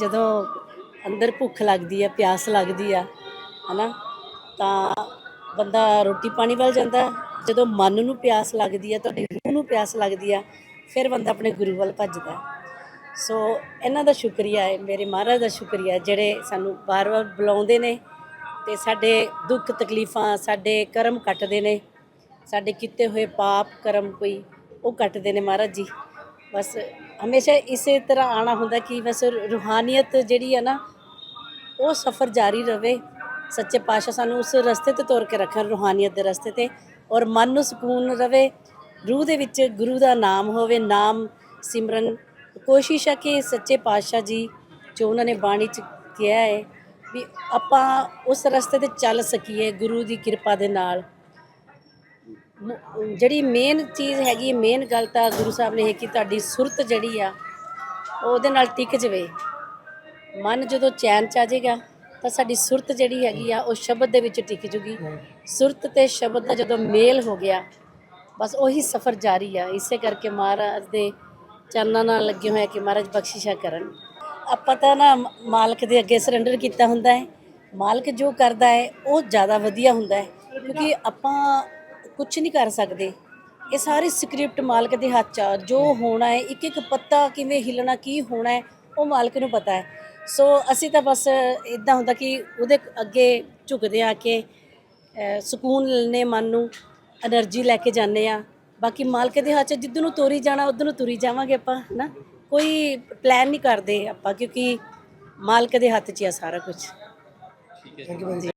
ਜਦੋਂ ਅੰਦਰ ਭੁੱਖ ਲੱਗਦੀ ਆ, ਪਿਆਸ ਲੱਗਦੀ ਆ, ਹਨਾ, ਤਾਂ ਬੰਦਾ ਰੋਟੀ ਪਾਣੀ ਵੱਲ ਜਾਂਦਾ। ਜਦੋਂ ਮਨ ਨੂੰ ਪਿਆਸ ਲੱਗਦੀ ਆ, ਤੁਹਾਡੀ ਰੂਹ ਨੂੰ ਪਿਆਸ ਲੱਗਦੀ ਆ, ਫਿਰ ਬੰਦਾ ਆਪਣੇ ਗੁਰੂ ਵੱਲ ਭੱਜਦਾ। ਸੋ ਇਹਨਾਂ ਦਾ ਸ਼ੁਕਰੀਆ ਹੈ, ਮੇਰੇ ਮਹਾਰਾਜ ਦਾ ਸ਼ੁਕਰੀਆ, ਜਿਹੜੇ ਸਾਨੂੰ ਬਾਰ-ਬਾਰ ਬੁਲਾਉਂਦੇ ਨੇ ਤੇ ਸਾਡੇ ਦੁੱਖ ਤਕਲੀਫਾਂ, ਸਾਡੇ ਕਰਮ ਕੱਟਦੇ ਨੇ, ਸਾਡੇ ਕੀਤੇ ਹੋਏ ਪਾਪ, ਕਰਮ ਕੋਈ ਉਹ ਕੱਟਦੇ ਨੇ ਮਹਾਰਾਜ ਜੀ। ਬਸ ਹਮੇਸ਼ਾ ਇਸੇ ਤਰ੍ਹਾਂ ਆਣਾ ਹੁੰਦਾ ਕਿ ਬਸ ਰੂਹਾਨੀਅਤ ਜਿਹੜੀ ਹੈ ਨਾ, ਉਹ ਸਫ਼ਰ ਜਾਰੀ ਰਵੇ। ਸੱਚੇ ਪਾਤਸ਼ਾਹ ਸਾਨੂੰ ਉਸ ਰਸਤੇ ਤੇ ਤੁਰ ਕੇ ਰੱਖਣ, ਰੂਹਾਨੀਅਤ ਦੇ ਰਸਤੇ ਤੇ। ਔਰ ਮਨ ਨੂੰ ਸਕੂਨ ਰਵੇ, ਰੂਹ ਦੇ ਵਿੱਚ ਗੁਰੂ ਦਾ ਨਾਮ ਹੋਵੇ, ਨਾਮ ਸਿਮਰਨ। ਕੋਸ਼ਿਸ਼ ਹੈ ਕਿ ਸੱਚੇ ਪਾਤਸ਼ਾਹ ਜੀ, ਜੋ ਉਹਨਾਂ ਨੇ ਬਾਣੀ ਚ ਕਿਹਾ ਹੈ, ਵੀ ਆਪਾਂ ਉਸ ਰਸਤੇ ਤੇ ਚੱਲ ਸਕੀਏ ਗੁਰੂ ਦੀ ਕਿਰਪਾ ਦੇ ਨਾਲ। ਜਿਹੜੀ ਮੇਨ ਚੀਜ਼ ਹੈਗੀ ਮੇਨ ਗੱਲ ਤਾਂ ਗੁਰੂ ਸਾਹਿਬ ਨੇ ਇਹ ਕਿ ਤੁਹਾਡੀ ਸੁਰਤ ਜਿਹੜੀ ਆ, ਉਹਦੇ ਨਾਲ ਟਿਕ ਜਵੇ। ਮਨ ਜਦੋਂ ਚੈਨ ਚ ਆ ਜਾਏਗਾ ਤਾਂ ਸਾਡੀ ਸੁਰਤ ਜਿਹੜੀ ਹੈਗੀ ਆ, ਉਹ ਸ਼ਬਦ ਦੇ ਵਿੱਚ ਟਿਕ ਜੂਗੀ। ਸੁਰਤ ਤੇ ਸ਼ਬਦ ਦਾ ਜਦੋਂ ਮੇਲ ਹੋ ਗਿਆ, ਬਸ ਉਹੀ ਸਫ਼ਰ ਜਾਰੀ ਆ। ਇਸੇ ਕਰਕੇ ਮਹਾਰਾਜ ਦੇ ਚਰਨਾਂ ਨਾਲ ਲੱਗੇ ਹੋਏ ਕਿ ਮਹਾਰਾਜ ਬਖਸ਼ਿਸ਼ਾ ਕਰਨ। ਆਪਾਂ ਤਾਂ ਨਾ ਮ- ਮਾਲਕ ਦੇ ਅੱਗੇ ਸਰੈਂਡਰ ਕੀਤਾ ਹੁੰਦਾ ਹੈ। ਮਾਲਕ ਜੋ ਕਰਦਾ ਹੈ, ਉਹ ਜ਼ਿਆਦਾ ਵਧੀਆ ਹੁੰਦਾ ਹੈ। ਕਿਉਂਕਿ ਆਪਾਂ ਕੁਝ ਨਹੀਂ ਕਰ ਸਕਦੇ। ਇਹ ਸਾਰੇ ਸਕ੍ਰਿਪਟ ਮਾਲਕ ਦੇ ਹੱਥ 'ਚ ਆ। ਜੋ ਹੋਣਾ ਹੈ ਇੱਕ ਇੱਕ ਪੱਤਾ ਕਿਵੇਂ ਹਿਲਣਾ, ਕੀ ਹੋਣਾ ਹੈ, ਉਹ ਮਾਲਕ ਨੂੰ ਪਤਾ ਹੈ। ਸੋ ਅਸੀਂ ਤਾਂ ਬਸ ਇਦਾਂ ਹੁੰਦਾ ਕਿ ਉਹਦੇ ਅੱਗੇ ਝੁਕਦੇ ਆ ਕੇ ਸਕੂਨ ਲੈਣੇ ਮਨ ਨੂੰ એનર્ਜੀ ਲੈ ਕੇ ਜਾਂਦੇ ਆ ਬਾਕੀ ਮਾਲਕ ਦੇ ਹੱਥ 'ਚ ਜਿੱਦ ਨੂੰ ਤੋਰੀ ਜਾਣਾ, ਉਦੋਂ ਨੂੰ ਤੁਰੀ ਜਾਵਾਂਗੇ ਆਪਾਂ ਨਾ ਕੋਈ ਪਲਾਨ ਨਹੀਂ ਕਰਦੇ ਆਪਾਂ, ਕਿਉਂਕਿ ਮਾਲਕ ਦੇ ਹੱਥ 'ਚ ਆ ਸਾਰਾ ਕੁਝ ਠੀਕ ਹੈ